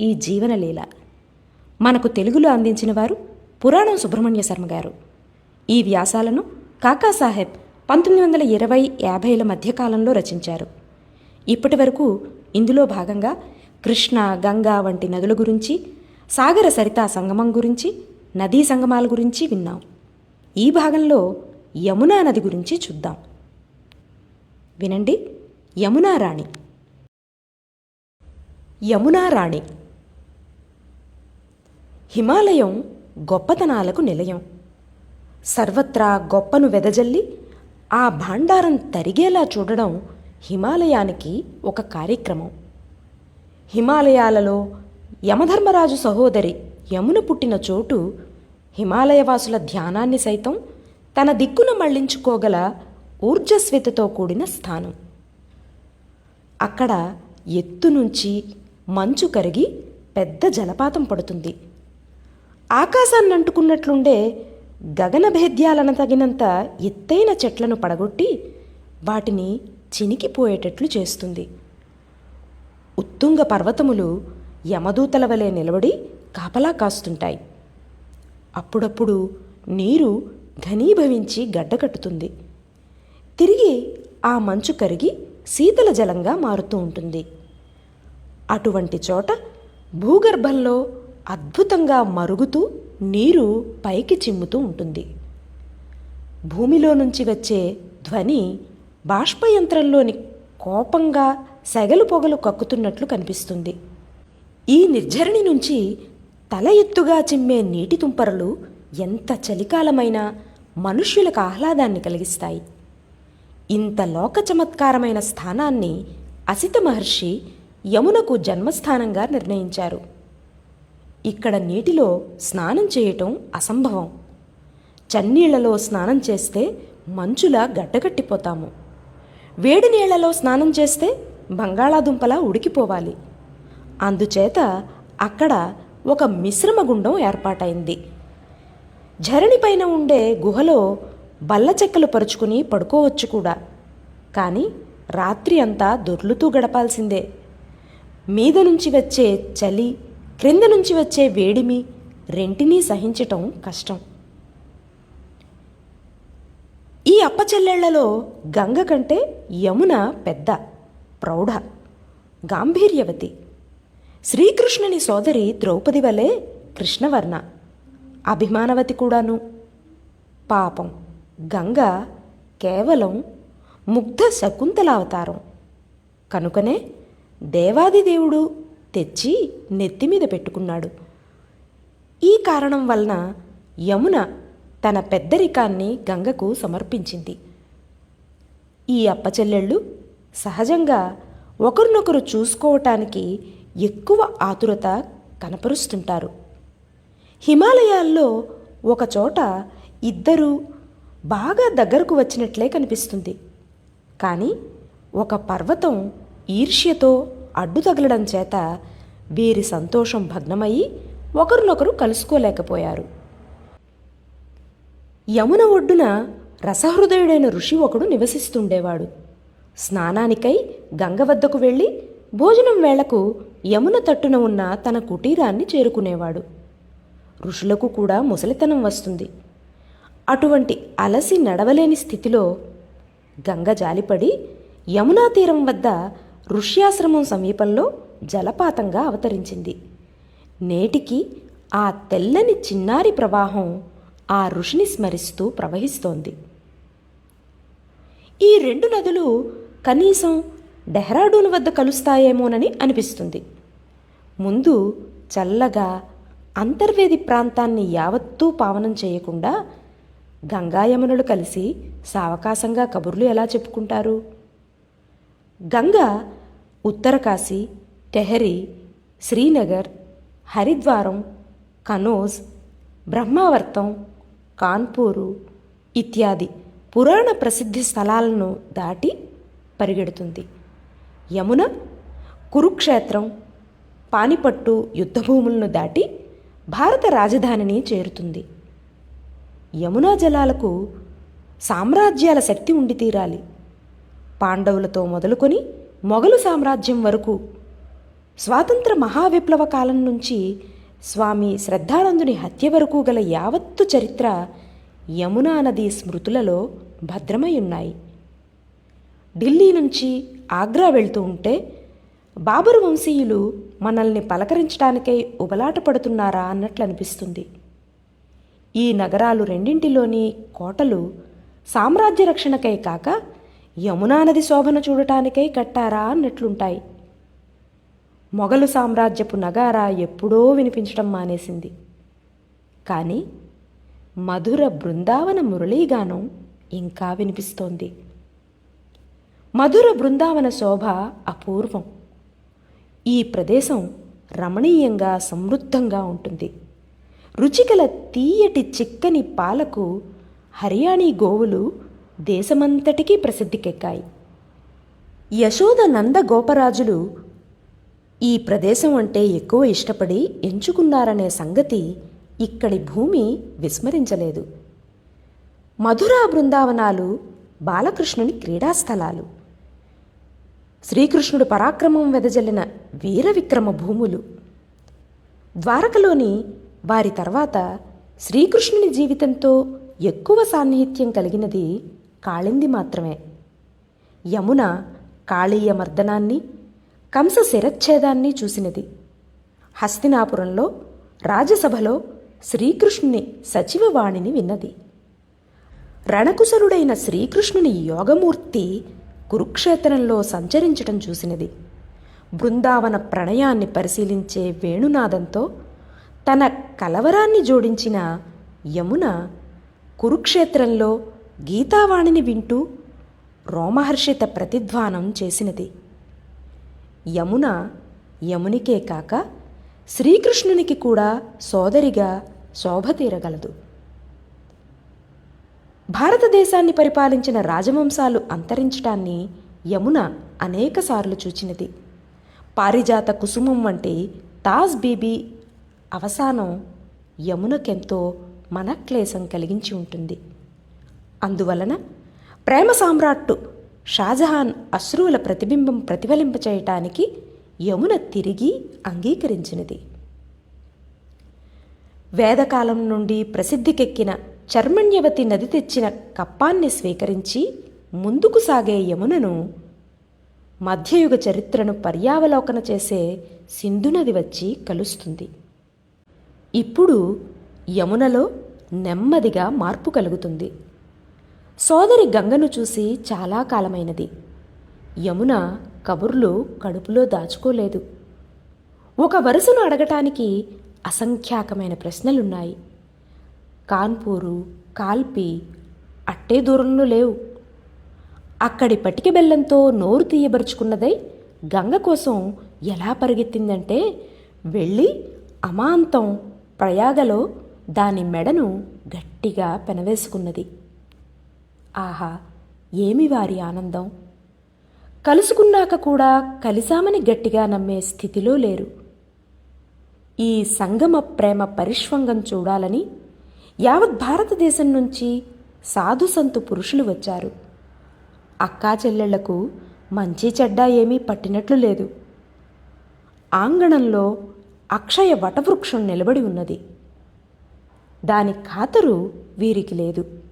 ఈ జీవనలీల. మనకు తెలుగులో అందించిన వారు పురాణం సుబ్రహ్మణ్య శర్మ గారు. ఈ వ్యాసాలను కాకాసాహెబ్ పంతొమ్మిది వందల ఇరవై యాభైల మధ్యకాలంలో రచించారు. ఇప్పటి వరకు ఇందులో భాగంగా కృష్ణ గంగా వంటి నదుల గురించి సాగర సరితా సంగమం గురించి నదీ సంగమాల గురించి విన్నాం. ఈ భాగంలో యమునా నది గురించి చూద్దాం. వినండి. యమునా రాణి. యమునా రాణి. హిమాలయం గొప్పతనాలకు నిలయం. సర్వత్రా గొప్పను వెదజల్లి ఆ భాండారం తరిగేలా చూడడం హిమాలయానికి ఒక కార్యక్రమం. హిమాలయాలలో యమధర్మరాజు సహోదరి యమున పుట్టిన చోటు హిమాలయవాసుల ధ్యానాన్ని సైతం తన దిక్కున మళ్ళించుకోగల ఊర్జస్వితతో కూడిన స్థానం. అక్కడ ఎత్తు నుంచి మంచు కరిగి పెద్ద జలపాతం పడుతుంది. ఆకాశాన్ని అంటుకున్నట్లుండే గగనభేద్యాలను తగినంత ఎత్తైన చెట్లను పడగొట్టి వాటిని చినికిపోయేటట్లు చేస్తుంది. ఉత్తుంగ పర్వతములు యమదూతల వలె నిలబడి కాపలా కాస్తుంటాయి. అప్పుడప్పుడు నీరు ఘనీభవించి గడ్డకట్టుతుంది తిరిగి ఆ మంచు కరిగి శీతల జలంగా మారుతూ ఉంటుంది. అటువంటి చోట భూగర్భంలో అద్భుతంగా మరుగుతూ నీరు పైకి చిమ్ముతూ ఉంటుంది. భూమిలో నుంచి వచ్చే ధ్వని బాష్పయంత్రంలోని కోపంగా సెగలు పొగలు కక్కుతున్నట్లు కనిపిస్తుంది. ఈ నిర్జరణి నుంచి తల ఎత్తుగా చిమ్మే నీటి తుంపరలు ఎంత చలికాలమైనా మనుష్యులకు ఆహ్లాదాన్ని కలిగిస్తాయి. ఇంత లోక చమత్కారమైన స్థానాన్ని అసిత మహర్షి యమునకు జన్మస్థానంగా నిర్ణయించారు. ఇక్కడ నీటిలో స్నానం చేయటం అసంభవం. చన్నీళ్ళలో స్నానం చేస్తే మంచులా గడ్డగట్టిపోతాము. వేడి నీళ్ళలో స్నానం చేస్తే బంగాళాదుంపలా ఉడికిపోవాలి. అందుచేత అక్కడ ఒక మిశ్రమ గుండం ఏర్పాటైంది. ఝరణిపైన ఉండే గుహలో బల్ల చెక్కలు పరుచుకుని పడుకోవచ్చు కూడా. కానీ రాత్రి అంతా దొర్లుతూ గడపాల్సిందే. మీద నుంచి వచ్చే చలి క్రింద నుంచి వచ్చే వేడిమి రెంటినీ సహించటం కష్టం. ఈ అప్పచెల్లెళ్ళలో గంగ కంటే యమున పెద్ద ప్రౌఢ గాంభీర్యవతి. శ్రీకృష్ణుని సోదరి ద్రౌపది వలె కృష్ణవర్ణ. అభిమానవతి కూడాను. పాపం గంగ కేవలం ముగ్ధ శకుంతలావతారం కనుకనే దేవాది దేవుడు తెచ్చి నెత్తిమీద పెట్టుకున్నాడు. ఈ కారణం వలన యమున తన పెద్దరికాన్ని గంగకు సమర్పించింది. ఈ అప్పచెల్లెళ్ళు సహజంగా ఒకరినొకరు చూసుకోవటానికి ఎక్కువ ఆతురత కనపరుస్తుంటారు. హిమాలయాల్లో ఒకచోట ఇద్దరు బాగా దగ్గరకు వచ్చినట్లే కనిపిస్తుంది. కానీ ఒక పర్వతం ఈర్ష్యతో అడ్డు తగలడం చేత వీరి సంతోషం భగ్నమయ్యి ఒకరినొకరు కలుసుకోలేకపోయారు. యమున ఒడ్డున రసహృదయుడైన ఋషి ఒకడు నివసిస్తుండేవాడు. స్నానానికై గంగ వద్దకు వెళ్ళి భోజనం వేళకు యమున తట్టున ఉన్న తన కుటీరాన్ని చేరుకునేవాడు. ఋషులకు కూడా ముసలితనం వస్తుంది. అటువంటి అలసి నడవలేని స్థితిలో గంగ జాలిపడి యమునా తీరం వద్ద ఋష్యాశ్రమం సమీపంలో జలపాతంగా అవతరించింది. నేటికి ఆ తెల్లని చిన్నారి ప్రవాహం ఆ ఋషిని స్మరిస్తూ ప్రవహిస్తోంది. ఈ రెండు నదులు కనీసం డెహ్రాడూన్ వద్ద కలుస్తాయేమోనని అనిపిస్తుంది. ముందు చల్లగా అంతర్వేది ప్రాంతాన్ని యావత్తూ పావనం చేయకుండా గంగాయమునులు కలిసి సావకాశంగా కబుర్లు ఎలా చెప్పుకుంటారు? గంగ ఉత్తరకాశీ టెహరీ శ్రీనగర్ హరిద్వారం కనోజ్ బ్రహ్మావర్తం కాన్పూరు ఇత్యాది పురాణ ప్రసిద్ధి స్థలాలను దాటి పరిగెడుతుంది. యమున కురుక్షేత్రం పానిపట్టు యుద్ధభూములను దాటి భారత రాజధానిని చేరుతుంది. యమునా జలాలకు సామ్రాజ్యాల శక్తి ఉండి తీరాలి. పాండవులతో మొదలుకొని మొఘలు సామ్రాజ్యం వరకు స్వాతంత్ర మహావిప్లవ కాలం నుంచి స్వామి శ్రద్ధానందుని హత్య వరకు గల యావత్తు చరిత్ర యమునా నది స్మృతులలో భద్రమై ఉన్నాయి. ఢిల్లీ నుంచి ఆగ్రా వెళ్తూ ఉంటే బాబరు వంశీయులు మనల్ని పలకరించడానికై ఉబలాట పడుతున్నారా అన్నట్లు అనిపిస్తుంది. ఈ నగరాలు రెండింటిలోని కోటలు సామ్రాజ్య రక్షణకై కాక యమునా నది శోభన చూడటానికై కట్టారా అన్నట్లుంటాయి. మొఘలు సామ్రాజ్యపు నగారా ఎప్పుడో వినిపించడం మానేసింది. కానీ మధుర బృందావన మురళీగానం ఇంకా వినిపిస్తోంది. మధుర బృందావన శోభ అపూర్వం. ఈ ప్రదేశం రమణీయంగా సమృద్ధంగా ఉంటుంది. రుచిగల తీయటి చిక్కని పాలకు హరియాణీ గోవులు దేశమంతటికీ ప్రసిద్ధికెక్కాయి. యశోద నంద గోపరాజులు ఈ ప్రదేశం అంటే ఎక్కువ ఇష్టపడి ఎంచుకున్నారనే సంగతి ఇక్కడి భూమి విస్మరించలేదు. మధురా బృందావనాలు బాలకృష్ణుని క్రీడాస్థలాలు. శ్రీకృష్ణుడు పరాక్రమం వెదజల్లిన వీర విక్రమ భూములు. ద్వారకలోని వారి తర్వాత శ్రీకృష్ణుని జీవితంతో ఎక్కువ సాన్నిహిత్యం కలిగినది కాళింది మాత్రమే. యమున కాళీయ మర్దనాన్ని కంస శిరచ్ఛేదాన్ని చూసినది. హస్తినాపురంలో రాజసభలో శ్రీకృష్ణుని సచివవాణిని విన్నది. రణకుశలుడైన శ్రీకృష్ణుని యోగమూర్తి కురుక్షేత్రంలో సంచరించటం చూసినది. బృందావన ప్రణయాన్ని పరిశీలించే వేణునాదంతో తన కలవరాన్ని జోడించిన యమున కురుక్షేత్రంలో గీతావాణిని వింటూ రోమహర్షిత ప్రతిధ్వానం చేసినది. యమున యమునికే కాక శ్రీకృష్ణునికి కూడా సోదరిగా శోభ తీరగలదు. భారతదేశాన్ని పరిపాలించిన రాజవంశాలు అంతరించటాన్ని యమున అనేకసార్లు చూచినది. పారిజాత కుసుమం వంటి తాజ్ బీబీ అవసానం యమునకెంతో మనక్లేశం కలిగించి ఉంటుంది. అందువలన ప్రేమ సామ్రాట్టు షాజహాన్ అశ్రువుల ప్రతిబింబం ప్రతిఫలింపచేయటానికి యమున తిరిగి అంగీకరించినది. వేదకాలం నుండి ప్రసిద్ధికెక్కిన చర్మణ్యవతి నది తెచ్చిన కప్పాన్ని స్వీకరించి ముందుకు సాగే యమునను మధ్యయుగ చరిత్రను పర్యావలోకన చేసే సింధునది వచ్చి కలుస్తుంది. ఇప్పుడు యమునలో నెమ్మదిగా మార్పు కలుగుతుంది. సోదరి గంగను చూసి చాలా కాలమైనది. యమున కబుర్లు కడుపులో దాచుకోలేదు. ఒక వరుసను అడగటానికి అసంఖ్యాకమైన ప్రశ్నలున్నాయి. కాన్పూరు కాల్పి అట్టే దూరంలో లేవు. అక్కడి పటిక బెల్లంతో నోరు తీయబరుచుకున్నదై గంగ కోసం ఎలా పరిగెత్తిందంటే వెళ్ళి అమాంతం ప్రయాగలో దాని మెడను గట్టిగా పెనవేసుకున్నది. ఆహా ఏమి వారి ఆనందం? కలుసుకున్నాక కూడా కలిశామని గట్టిగా నమ్మే స్థితిలో లేరు. ఈ సంగమ ప్రేమ పరిష్వంగం చూడాలని యావత్ భారతదేశం నుంచి సాధు సంతు పురుషులు వచ్చారు. అక్కా చెల్లెళ్ళకు మంచి చెడ్డ ఏమీ పట్టినట్లు లేదు. ఆంగణంలో అక్షయ వటవృక్షం నిలబడి ఉన్నది. దాని ఖాతరు వీరికి లేదు.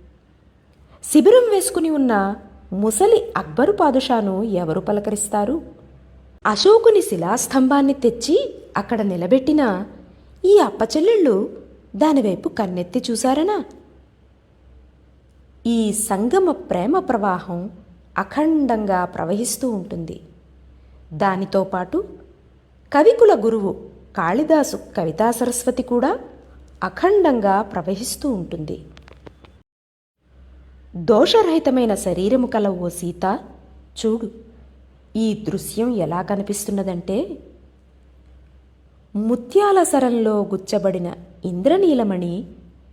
శిబిరం వేసుకుని ఉన్న ముసలి అక్బరు పాదుషాను ఎవరు పలకరిస్తారు? అశోకుని శిలాస్తంభాన్ని తెచ్చి అక్కడ నిలబెట్టిన ఈ అప్పచెల్లెళ్ళు దానివైపు కన్నెత్తి చూశారనా? ఈ సంగమ ప్రేమ ప్రవాహం అఖండంగా ప్రవహిస్తూ ఉంటుంది. దానితో పాటు కవికుల గురువు కాళిదాసు కవితా సరస్వతి కూడా అఖండంగా ప్రవహిస్తూ ఉంటుంది. దోషరహితమైన శరీరము కల ఓ సీత చూడు ఈ దృశ్యం ఎలా కనిపిస్తున్నదంటే ముత్యాల సరంలో గుచ్చబడిన ఇంద్రనీలమణి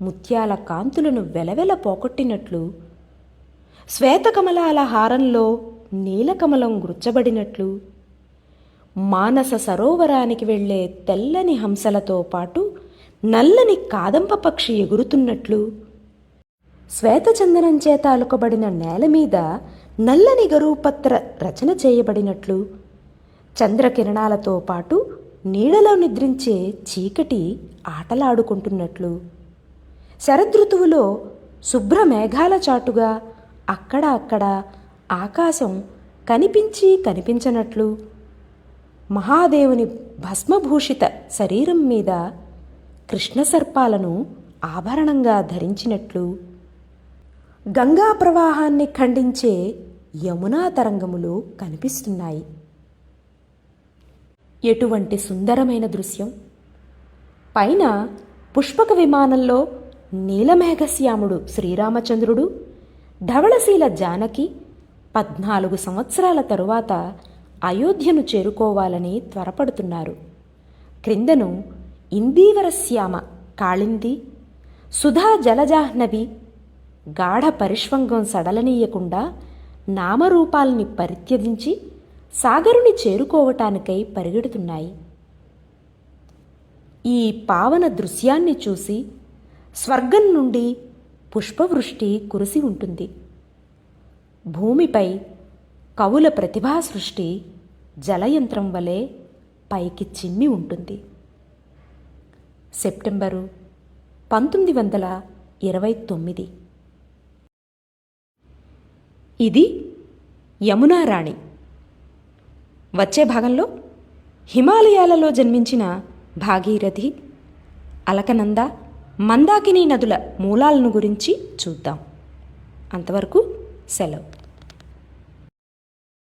ముత్యాల కాంతులను వెలవెల పోగొట్టినట్లు శ్వేతకమలాల హారంలో నీలకమలం గుచ్చబడినట్లు మానస సరోవరానికి వెళ్ళే తెల్లని హంసలతో పాటు నల్లని కాదంప పక్షి ఎగురుతున్నట్లు శ్వేతచందనం చేత అలుకబడిన నేల మీద నల్లని గరువుపత్ర రచన చేయబడినట్లు. చంద్రకిరణాలతో పాటు నీడలో నిద్రించే చీకటి ఆటలాడుకుంటున్నట్లు. శరదృతువులో శుభ్ర మేఘాల చాటుగా అక్కడ అక్కడ ఆకాశం కనిపించి కనిపించనట్లు. మహాదేవుని భస్మభూషిత శరీరం మీద కృష్ణ సర్పాలను ఆభరణంగా ధరించినట్లు. గంగా ప్రవాహాన్ని ఖండించే యమునా తరంగములు కనిపిస్తున్నాయి. ఎటువంటి సుందరమైన దృశ్యం? పైన పుష్పక విమానంలో నీలమేఘశ్యాముడు శ్రీరామచంద్రుడు ధవళశీల జానకి పద్నాలుగు సంవత్సరాల తరువాత అయోధ్యను చేరుకోవాలని త్వరపడుతున్నారు. క్రిందను ఇందీవరశ్యామ కాళింది సుధా జలజాహ్నవి గాఢ పరిష్వంగం సడలనీయకుండా నామరూపాల్ని పరిత్యజించి సాగరుని చేరుకోవటానికై పరిగెడుతున్నాయి. ఈ పావన దృశ్యాన్ని చూసి స్వర్గం నుండి పుష్పవృష్టి కురిసి ఉంటుంది. భూమిపై కవుల ప్రతిభా సృష్టి జలయంత్రం వలె పైకి చిమ్మి ఉంటుంది. సెప్టెంబరు పంతొమ్మిది వందల ఇరవై తొమ్మిది. ఇది యమునా రాణి. వచ్చే భాగంలో హిమాలయాలలో జన్మించిన భాగీరథి అలకనంద మందాకిని నదుల మూలాలను గురించి చూద్దాం. అంతవరకు సెలవు.